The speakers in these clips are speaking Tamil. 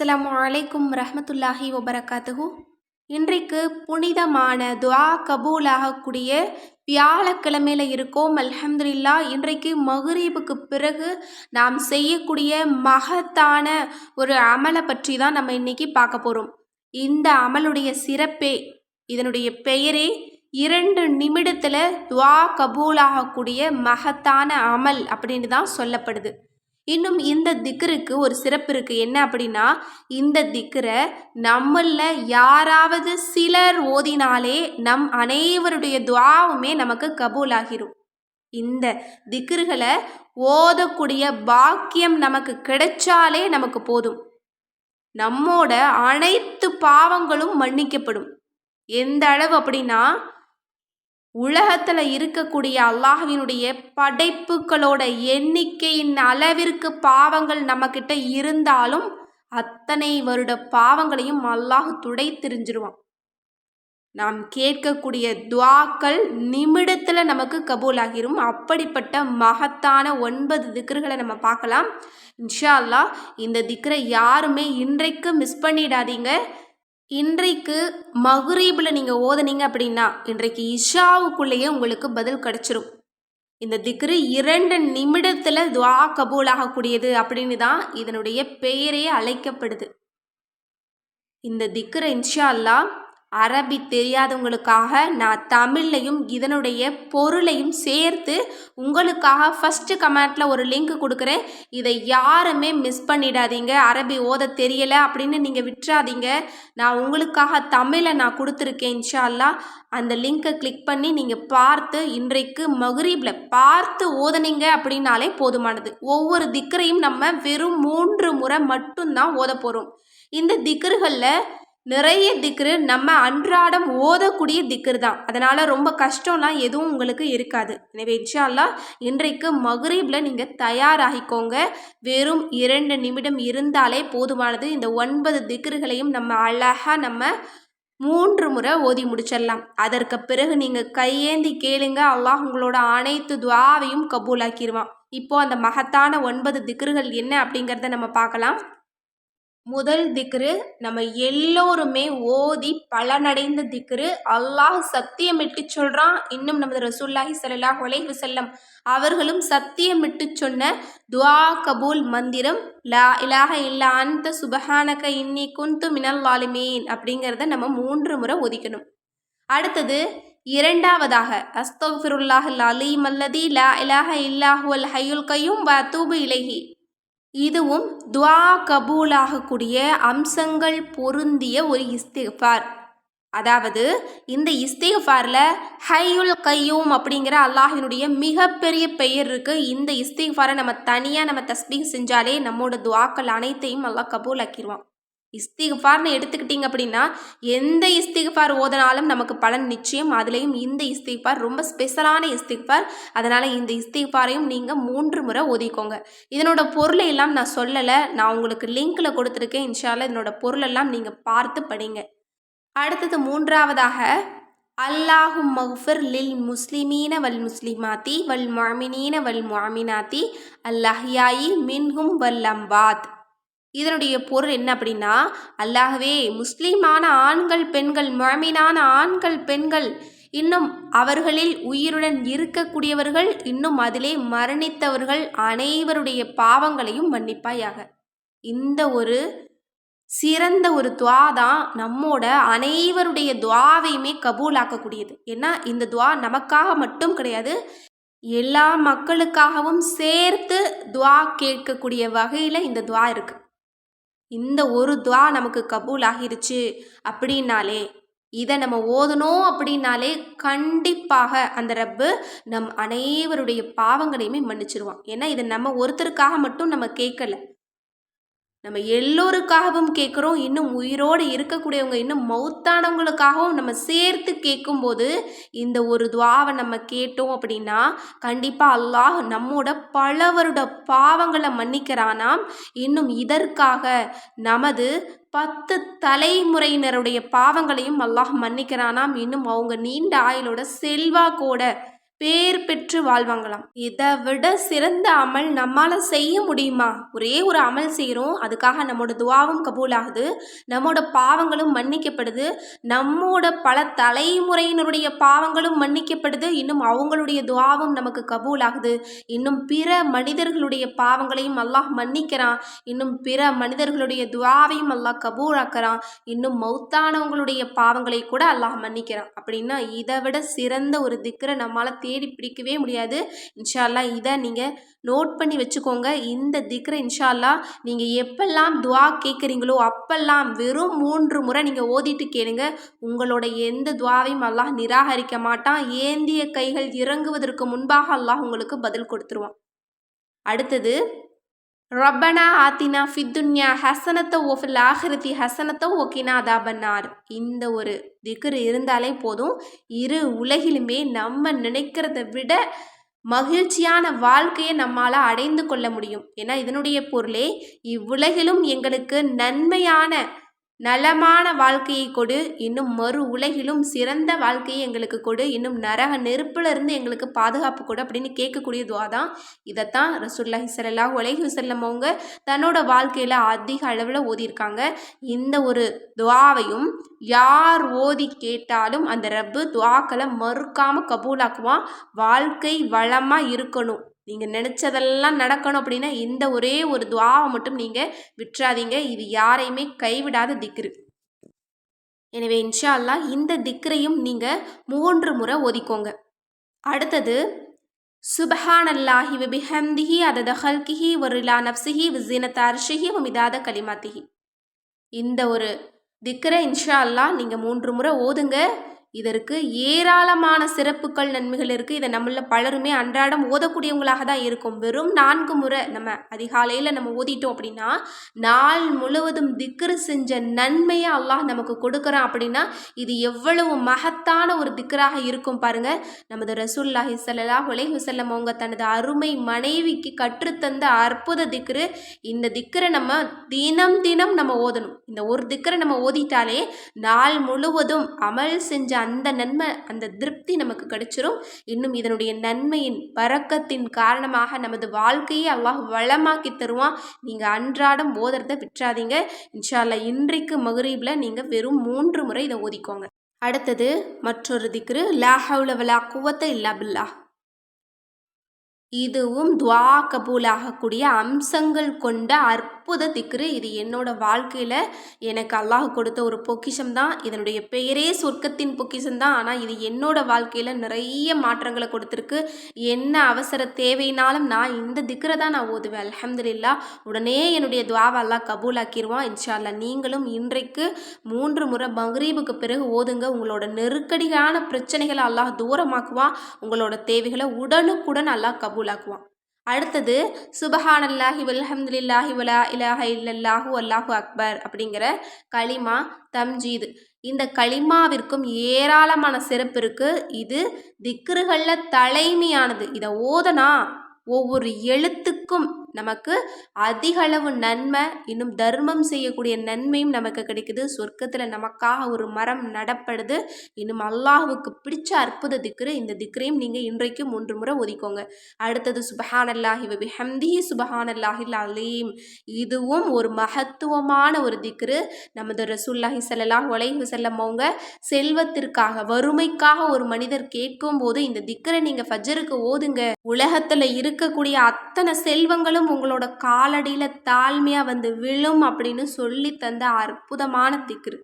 அஸ்லாம் அலைக்கும் ரஹமத்துல்லாஹி வபரகாத்துஹு. இன்றைக்கு புனிதமான துவா கபூலாகக்கூடிய வியாழக்கிழமையில இருக்கோம். அல்ஹம்துல்லா இன்றைக்கு மகுரீபுக்கு பிறகு நாம் செய்யக்கூடிய மகத்தான ஒரு அமலை பற்றி தான் நம்ம இன்றைக்கி பார்க்க போகிறோம் இந்த அமலுடைய சிறப்பே இதனுடைய பெயரே இரண்டு நிமிடத்தில் துவா கபூலாகக்கூடிய மகத்தான அமல் அப்படின்னு தான் சொல்லப்படுது. இன்னும் இந்த திக்கருக்கு ஒரு சிறப்பு இருக்குது என்ன அப்படின்னா இந்த திக்கரை நம்மளில் யாராவது சிலர் ஓதினாலே நம் அனைவருடைய துவாவுமே நமக்கு கபூலாகிரும். இந்த திக்கர்களை ஓதக்கூடிய பாக்கியம் நமக்கு கிடைச்சாலே நமக்கு போதும். நம்மோட அனைத்து பாவங்களும் மன்னிக்கப்படும். எந்த அளவு அப்படின்னா உலகத்தில் இருக்கக்கூடிய அல்லாஹ்வினுடைய படைப்புகளோட எண்ணிக்கையின் அளவிற்கு பாவங்கள் நம்மக்கிட்ட இருந்தாலும் அத்தனை வருட பாவங்களையும் அல்லாஹ் துடை தெரிஞ்சிருவான் நாம் கேட்கக்கூடிய துவாக்கள் நிமிடத்தில் நமக்கு கபூலாகிரும். அப்படிப்பட்ட மகத்தான ஒன்பது திக்ருகளை நம்ம பார்க்கலாம். இன்ஷா அல்லாஹ் இந்த திக்ரை யாருமே இன்றைக்கு மிஸ் பண்ணிடாதீங்க. இன்றைக்கு மகுரீபில் நீங்கள் ஓதுனீங்க அப்படின்னா இன்றைக்கு இஷாவுக்குள்ளேயே உங்களுக்கு பதில் கிடச்சிரும். இந்த திக்ரு இரண்டு நிமிடத்தில் துவா கபூலாகக்கூடியது அப்படின்னு தான் இதனுடைய பெயரே அழைக்கப்படுது. இந்த திக்ரு இன்ஷா அல்லாஹ் அரபி தெரியாதவங்களுக்காக நான் தமிழ்லையும் இதனுடைய பொருளையும் சேர்த்து உங்களுக்காக ஃபஸ்ட்டு கமெண்ட்டில் ஒரு லிங்க் கொடுக்குறேன். இதை யாருமே மிஸ் பண்ணிடாதீங்க. அரபி ஓத தெரியலை அப்படின்னு நீங்கள் விட்டுறாதீங்க. நான் உங்களுக்காக தமிழை நான் கொடுத்துருக்கேன் இன்ஷால்லா. அந்த லிங்க்கை கிளிக் பண்ணி நீங்கள் பார்த்து இன்றைக்கு மகுரீபில் பார்த்து ஓதனீங்க அப்படின்னாலே போதுமானது. ஒவ்வொரு திக்கரையும் நம்ம வெறும் மூன்று முறை மட்டும்தான் ஓத போகிறோம் இந்த திக்கர்களில் நிறைய திக்ரு நம்ம அன்றாடம் ஓதக்கூடிய திக்ரு தான் அதனால் ரொம்ப கஷ்டம்லாம் எதுவும் உங்களுக்கு இருக்காது. எனவே இன்ஷால்லா இன்றைக்கு மகரீபில் நீங்கள் தயாராகிக்கோங்க. வெறும் இரண்டு நிமிடம் இருந்தாலே போதுமானது. இந்த ஒன்பது திக்ருகளையும் நம்ம அழகாக நம்ம மூன்று முறை ஓதி முடிச்சிடலாம். அதற்கு பிறகு நீங்கள் கையேந்தி கேளுங்க. அல்லாஹ் உங்களோட அனைத்து துவாவையும் கபூலாக்கிடுவான் இப்போது அந்த மகத்தான ஒன்பது திக்ருகள் என்ன அப்படிங்கிறத நம்ம பார்க்கலாம். முதல் திக்ரு நம்ம எல்லோருமே ஓதி பலனடைந்த திக்ரு. அல்லாஹ் சத்தியமிட்டு சொல்கிறான் இன்னும் நமது ரசூல்லாஹி சல்லாஹ் உலைஹு செல்லம் அவர்களும் சத்தியமிட்டு சொன்ன துவா கபூல் மந்திரம் லா இலாக இல்லா அந்த சுபஹானக இன்னி குந்து மினல் வாலிமீன் அப்படிங்கிறத நம்ம மூன்று முறை ஒதிக்கணும். அடுத்தது இரண்டாவதாக அஸ்தோஃபிருல்லாஹ் அலீம் அல்லதி லா இலாக இல்லாஹுவல் ஹையுல் கையும் வ தூபு இலகி இதுவும் துவா கபூலாகக்கூடிய அம்சங்கள் பொருந்திய ஒரு இஸ்திஃபார். அதாவது இந்த இஸ்திஃபாரில் ஹையுல் கையூம் அப்படிங்கிற அல்லாஹினுடைய மிகப்பெரிய பெயர் இருக்குது இந்த இஸ்திஃபாரை நம்ம தனியாக நம்ம தஸ்பீக் செஞ்சாலே நம்மளோட துவாக்கள் அனைத்தையும் அல்லாஹ் கபூலாக்கிடுவான் இஸ்திகுஃபார்னு எடுத்துக்கிட்டிங்க அப்படின்னா எந்த இஸ்திகுஃபார் ஓதனாலும் நமக்கு பலன் நிச்சயம். அதுலேயும் இந்த இஸ்திகுஃபார் ரொம்ப ஸ்பெஷலான இஸ்திகுஃபார். அதனால் இந்த இஸ்திகுஃபாரையும் நீங்கள் மூன்று முறை ஒதுக்கோங்க இதனோட பொருளை எல்லாம் நான் சொல்லலை. நான் உங்களுக்கு லிங்க்கில் கொடுத்துருக்கேன். இன்ஷால்ல இதனோட பொருளெல்லாம் நீங்கள் பார்த்து படிங்க. அடுத்தது மூன்றாவதாக அல்லாஹும் மஹ்ஃபிர் லில் முஸ்லிமீன வல் முஸ்லிமாத்தி வல் மாமினீன வல் மாமினாத்தி அல்லாஹ்யாயி மின்ஹும் வல் அம்பாத். இதனுடைய பொருள் என்ன அப்படின்னா அல்லாகவே முஸ்லீமான ஆண்கள் பெண்கள் முழமீனான ஆண்கள் பெண்கள் இன்னும் அவர்களில் உயிருடன் இருக்கக்கூடியவர்கள் இன்னும் அதிலே மரணித்தவர்கள் அனைவருடைய பாவங்களையும் மன்னிப்பாயாக. இந்த ஒரு சிறந்த ஒரு துவா தான் நம்மோட அனைவருடைய துவாவையுமே கபூலாக்கக்கூடியது. ஏன்னா இந்த துவா நமக்காக மட்டும் கிடையாது எல்லா மக்களுக்காகவும் சேர்த்து துவா கேட்கக்கூடிய வகையில் இந்த துவா இருக்குது இந்த ஒரு துவா நமக்கு கபூல் ஆகிருச்சு அப்படின்னாலே இதை நம்ம ஓதணும் அப்படின்னாலே கண்டிப்பாக அந்த ரப்பு நம் அனைவருடைய பாவங்களையுமே மன்னிச்சிருவான். ஏன்னா இதை நம்ம ஒருத்தருக்காக மட்டும் நம்ம கேட்கல. நம்ம எல்லோருக்காகவும் கேட்குறோம். இன்னும் உயிரோடு இருக்கக்கூடியவங்க இன்னும் மௌத்தானவங்களுக்காகவும் நம்ம சேர்த்து கேட்கும்போது இந்த ஒரு துவாவை நம்ம கேட்டோம் அப்படின்னா கண்டிப்பாக அல்லாஹ் நம்மோட பலவருட பாவங்களை மன்னிக்கிறானாம். இன்னும் இதற்காக நமது பத்து தலைமுறையினருடைய பாவங்களையும் அல்லாஹ் மன்னிக்கிறானாம். இன்னும் அவங்க நீண்ட ஆயுளோட செல்வாக்கோட பேர் பெற்று வாழ்வாங்களாம். இதை விட சிறந்த அமல் நம்மால் செய்ய முடியுமா? ஒரே ஒரு அமல் செய்கிறோம் அதுக்காக நம்மோட துவாவும் கபூலாகுது நம்மோட பாவங்களும் மன்னிக்கப்படுது நம்மோட பல தலைமுறையினருடைய பாவங்களும் மன்னிக்கப்படுது இன்னும் அவங்களுடைய துவாவும் நமக்கு கபூலாகுது. இன்னும் பிற மனிதர்களுடைய பாவங்களையும் அல்லாஹ் மன்னிக்கிறான் இன்னும் பிற மனிதர்களுடைய துவாவையும் அல்லாஹ் கபூலாக்கிறான் இன்னும் மௌத்தானவங்களுடைய பாவங்களை கூட அல்லாஹ் மன்னிக்கிறான். அப்படின்னா இதை விட சிறந்த ஒரு திக்கரை நம்மளால் தேடி பிடிக்கவே முடியாது. இன்ஷால்லா இதை நீங்கள் நோட் பண்ணி வச்சுக்கோங்க. இந்த திக்ர இன்ஷால்லா நீங்கள் எப்பெல்லாம் துவா கேட்குறீங்களோ அப்பெல்லாம் வெறும் மூன்று முறை நீங்கள் ஓதிட்டு கேளுங்க. உங்களோட எந்த துவாவையும் அல்லாஹ் நிராகரிக்க மாட்டான். ஏந்திய கைகள் இறங்குவதற்கு முன்பாக அல்லாஹ் உங்களுக்கு பதில் கொடுத்துருவான். அடுத்தது ரப்பனா ஆத்தினா ஃபித்துன்யா ஹசனத்தை ஓஃபில் ஆகிருதி ஹசனத்தை ஓக்கினா அதாபன்னார் இந்த ஒரு திக்ரு இருந்தாலே போதும். இரு உலகிலுமே நம்ம நினைக்கிறத விட மகிழ்ச்சியான வாழ்க்கையை நம்மால் அடைந்து கொள்ள முடியும். ஏன்னா இதனுடைய பொருளே இவ்வுலகிலும் எங்களுக்கு நன்மையான நலமான வாழ்க்கையை கொடு. இன்னும் மறு உலகிலும் சிறந்த வாழ்க்கையை எங்களுக்கு கொடு. இன்னும் நரக நெருப்பில் இருந்து எங்களுக்கு பாதுகாப்பு கொடு அப்படின்னு கேட்கக்கூடிய துவா தான். இதைத்தான் ரசூல்லா சல்லாஹ் உலகி வசல்லம் அவங்க தன்னோட வாழ்க்கையில் அதிக அளவில் ஓதியிருக்காங்க. இந்த ஒரு துவாவையும் யார் ஓதி கேட்டாலும் அந்த ரப்பு துவாக்களை மறுக்காமல் கபூலாக்குவான். வாழ்க்கை வளமாக இருக்கணும். நீங்கள் நினச்சதெல்லாம் நடக்கணும் அப்படின்னா இந்த ஒரே ஒரு துவாவை மட்டும் நீங்கள் விட்டுறாதீங்க. இது யாரையுமே கைவிடாத திக்ரு. எனவே இன்ஷா அல்லா இந்த திக்ரையும் நீங்கள் மூன்று முறை ஒதிக்கோங்க அடுத்தது சுபஹான் அல்லாஹி விபிஹம்திஹி அதத ஹல்கிஹி வரிலா நப்சிஹி விசீனத் அர்ஷிஹி வமிதாத கலிமாத்திஹி. இந்த ஒரு திக்ரை இன்ஷா அல்லா நீங்கள் மூன்று முறை ஓதுங்க. இதற்கு ஏராளமான சிறப்புகள் நன்மைகள் இருக்குது இதை நம்மள பலருமே அன்றாடம் ஓதக்கூடியவங்களாக தான் இருக்கும். வெறும் நான்கு முறை நம்ம அதிகாலையில் நம்ம ஓதிட்டோம் அப்படின்னா நாள் முழுவதும் திக்ரு செஞ்ச நன்மையை அல்லாஹ் நமக்கு கொடுக்குறான் அப்படின்னா இது எவ்வளவு மகத்தான ஒரு திக்கராக இருக்கும் பாருங்க. நமது ரசூல்லாஹி சல்லா உலகி ஹுசல்லம் அவங்க தனது அருமை மனைவிக்கு கற்றுத்தந்த அற்புத திக்ரு. இந்த திக்கரை நம்ம தினம் தினம் நம்ம ஓதணும். இந்த ஒரு திக்கரை நம்ம ஓதிட்டாலே நாள் முழுவதும் அமல் செஞ்ச அந்த நன்மை அந்த திருப்தி நமக்கு கிடைச்சிரும். இன்னும் இதனுடைய நன்மையின் பறக்கத்தின் காரணமாக நமது வாழ்க்கையை அல்லாஹ் வளமாக்கி தருவான். நீங்கள் அன்றாடம் ஓதுறத விட்டுறாதீங்க. இன்ஷால்லா இன்றைக்கு மகரீபில் நீங்கள் வெறும் மூன்று முறை இதை ஓதிக்கோங்க. அடுத்தது மற்றொரு திக்ரு லாஹவுல வலா குவத்த இல்லா பில்லா. இதுவும் துவா கபூலாகக்கூடிய அம்சங்கள் கொண்ட அற்புத திக்ரு. இது என்னோட வாழ்க்கையில் எனக்கு அல்லாஹ் கொடுத்த ஒரு பொக்கிஷம் தான். இதனுடைய பெயரே சொர்க்கத்தின் பொக்கிஷம் தான். ஆனால் இது என்னோட வாழ்க்கையில் நிறைய மாற்றங்களை கொடுத்துருக்கு. என்ன அவசர தேவைனாலும் நான் இந்த திக்ரை தான் நான் ஓதுவேன். அலமதுல்லா உடனே என்னுடைய துவாவை அல்லாஹ் கபூலாக்கிடுவான் இன்ஷால்லா நீங்களும் இன்றைக்கு மூன்று முறை மகரீபுக்கு பிறகு ஓதுங்க. உங்களோட நெருக்கடியான பிரச்சனைகளை அல்லாஹ் தூரமாக்குவான். உங்களோட தேவைகளை உடனுக்குடன் அல்லாஹ் கபூலாக்குவான். அடுத்தது சுபஹானல்லாஹி வல்ஹம்துலில்லாஹி வலா இலாஹ இல்லல்லாஹு அல்லாஹு அக்பர் அப்படிங்கிற களிமா தம்ஜீது. இந்த களிமாவிற்கும் ஏராளமான சிறப்பு இருக்குது இது திக்ருகளில் தலைமையானது. இதை ஓதனா ஒவ்வொரு எழுத்துக்கும் நமக்கு அதிகளவு நன்மை இன்னும் தர்மம் செய்யக்கூடிய நன்மையும் நமக்கு கிடைக்குது. சொர்க்கத்தில் நமக்காக ஒரு மரம் நடப்படுது. இன்னும் அல்லாஹுக்கு பிடிச்ச அற்புத திக்ரு இந்த திக்ரையும் நீங்கள் இன்றைக்கும் மூன்று முறை ஒதுக்கோங்க. அடுத்தது சுபஹானல்லாஹி வபி ஹம்தி சுபஹான் அலீம் இதுவும் ஒரு மகத்துவமான ஒரு திக்ரு. நமது ரசூல்லாஹி சல்லாஹ் உலகி செல்லம் அவங்க செல்வத்திற்காக வறுமைக்காக ஒரு மனிதர் கேட்கும் போது இந்த திக்ரை நீங்கள் ஃபஜருக்கு ஓதுங்க. உலகத்தில் இருக்கக்கூடிய அத்தனை செல்வங்களும் நீங்களும் உங்களோட காலடியில் தாழ்மையாக வந்து விழும் அப்படின்னு சொல்லி தந்த அற்புதமான திக்ரு.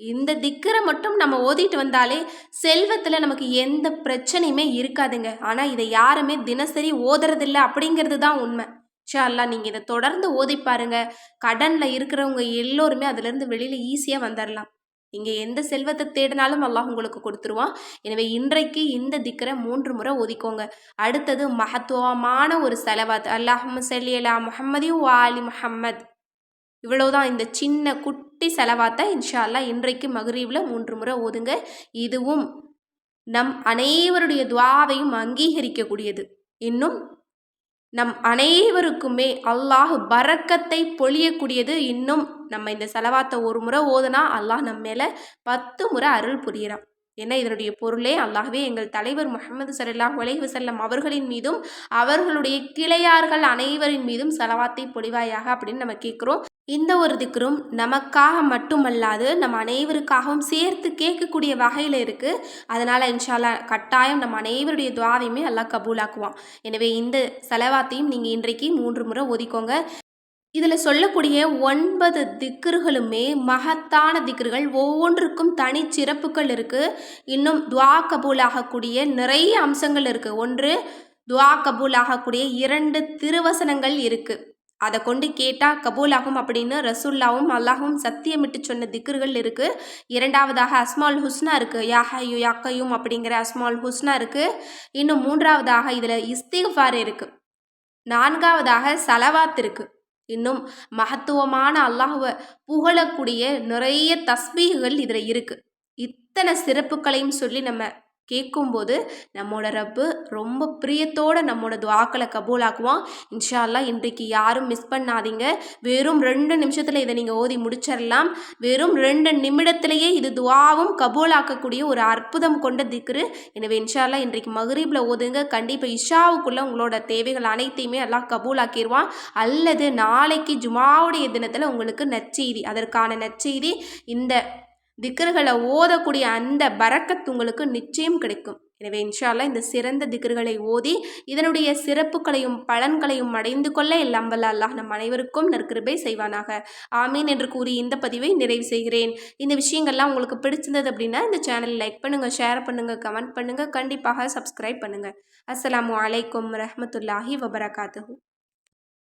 இந்த திக்கரை மட்டும் நம்ம ஓதிட்டு வந்தாலே செல்வத்தில் நமக்கு எந்த பிரச்சனையுமே இருக்காதுங்க. ஆனால் இதை யாருமே தினசரி ஓதுறதில்ல அப்படிங்கிறது தான் உண்மை. ஷா நீங்கள் இதை தொடர்ந்து ஓதி பாருங்க. கடனில் இருக்கிறவங்க எல்லோருமே அதுலேருந்து வெளியில் ஈஸியாக வந்துடலாம் இங்கே எந்த செல்வத்தை தேடினாலும் அல்லாஹ் உங்களுக்கு கொடுத்துருவான். எனவே இன்றைக்கு இந்த திக்கரை மூன்று முறை ஒதுக்கோங்க. அடுத்தது மகத்துவமான ஒரு செலவாத். அல்லாஹம் சல்லி அலா முஹம்மதியும் வாலி முஹம்மத். இவ்வளவுதான் இந்த சின்ன குட்டி செலவாத்தை இன்ஷா அல்லா இன்றைக்கு மகரீவில் மூன்று முறை ஓதுங்க. இதுவும் நம் அனைவருடைய துவாவையும் அங்கீகரிக்கக்கூடியது. இன்னும் நம் அனைவருக்குமே அல்லாஹ் பறக்கத்தை பொழியக்கூடியது. இன்னும் நம்ம இந்த செலவாத்தை ஒரு முறை ஓதுனா அல்லாஹ் நம்ம மேலே பத்து முறை அருள் புரியிறான். ஏன்னா இதனுடைய பொருளே அல்லாஹ்வே எங்கள் தலைவர் முகமது ஸல்லல்லாஹு உலகி செல்லம் அவர்களின் மீதும் அவர்களுடைய கிளையார்கள் அனைவரின் மீதும் செலவாத்தை பொழிவாயாக அப்படின்னு நம்ம கேட்குறோம். இந்த ஒரு திக்ரும் நமக்காக மட்டுமல்லாது நம்ம அனைவருக்காகவும் சேர்த்து கேட்கக்கூடிய வகையில் இருக்குது அதனால் இன்ஷால்லா கட்டாயம் நம்ம அனைவருடைய துவாவையுமே எல்லாம் கபூலாக்குவான். எனவே இந்த செலவாத்தையும் நீங்கள் இன்றைக்கு மூன்று முறை ஒதுக்கோங்க. இதில் சொல்லக்கூடிய ஒன்பது திக்ருகளுமே மகத்தான திக்ருகள். ஒவ்வொன்றுக்கும் தனி சிறப்புகள் இருக்குது இன்னும் துவா கபூலாகக்கூடிய நிறைய அம்சங்கள் இருக்குது ஒன்று துவா கபூல் ஆகக்கூடிய இரண்டு திருவசனங்கள் இருக்குது அதை கொண்டு கேட்டால் கபூலாகும் அப்படின்னு ரசூல்லாவும் அல்லாஹும் சத்தியமிட்டு சொன்ன திக்ருகள் இருக்குது இரண்டாவதாக அஸ்மால் ஹுஸ்னா இருக்குது யாஹையு யாக்கையும் அப்படிங்கிற அஸ்மால் ஹுஸ்னா இருக்குது இன்னும் மூன்றாவதாக இதில் இஸ்திஃபார் இருக்குது நான்காவதாக சலவாத் இருக்குது இன்னும் மகத்துவமான அல்லாஹுவை புகழக்கூடிய நிறைய தஸ்பீகள் இதில் இருக்குது இத்தனை சிறப்புகளையும் சொல்லி நம்ம கேட்கும்போது நம்மோட ரப்பு ரொம்ப பிரியத்தோடு நம்மோட துவாக்களை கபூலாக்குவான். இன்ஷா அல்லாஹ் இன்றைக்கு யாரும் மிஸ் பண்ணாதீங்க. வெறும் ரெண்டு நிமிஷத்தில் இதை நீங்கள் ஓதி முடிச்சிடலாம் வெறும் ரெண்டு நிமிடத்திலேயே இது துவாவும் கபூலாக்கக்கூடிய ஒரு அற்புதம் கொண்ட திக்ரு. எனவே இன்ஷா அல்லாஹ் இன்றைக்கு மகரீபில் ஓதுங்க. கண்டிப்பாக இஷாவுக்குள்ளே உங்களோட தேவைகள் அனைத்தையுமே எல்லாம் கபூலாக்கிடுவான் அல்லது நாளைக்கு ஜுமாவுடைய தினத்தில் உங்களுக்கு நற்செய்தி அதற்கான நற்செய்தி இந்த திக்கர்களை ஓதக்கூடிய அந்த பரக்கத் உங்களுக்கு நிச்சயம் கிடைக்கும். எனவே இன்ஷால்லா இந்த சிறந்த திக்ருகளை ஓதி இதனுடைய சிறப்புகளையும் பலன்களையும் அடைந்து கொள்ள எல்லாம் வல்ல அல்லாஹ் நம் அனைவருக்கும் நற்கிருபை செய்வானாக. ஆமீன் என்று கூறி இந்த பதிவை நிறைவு செய்கிறேன். இந்த விஷயங்கள்லாம் உங்களுக்கு பிடிச்சிருந்தது அப்படின்னா இந்த சேனலை லைக் பண்ணுங்கள் ஷேர் பண்ணுங்கள் கமெண்ட் பண்ணுங்கள் கண்டிப்பாக சப்ஸ்கிரைப் பண்ணுங்கள் அஸ்ஸலாமு அலைக்கும் ரஹமத்துல்லாஹி வபரகாத்து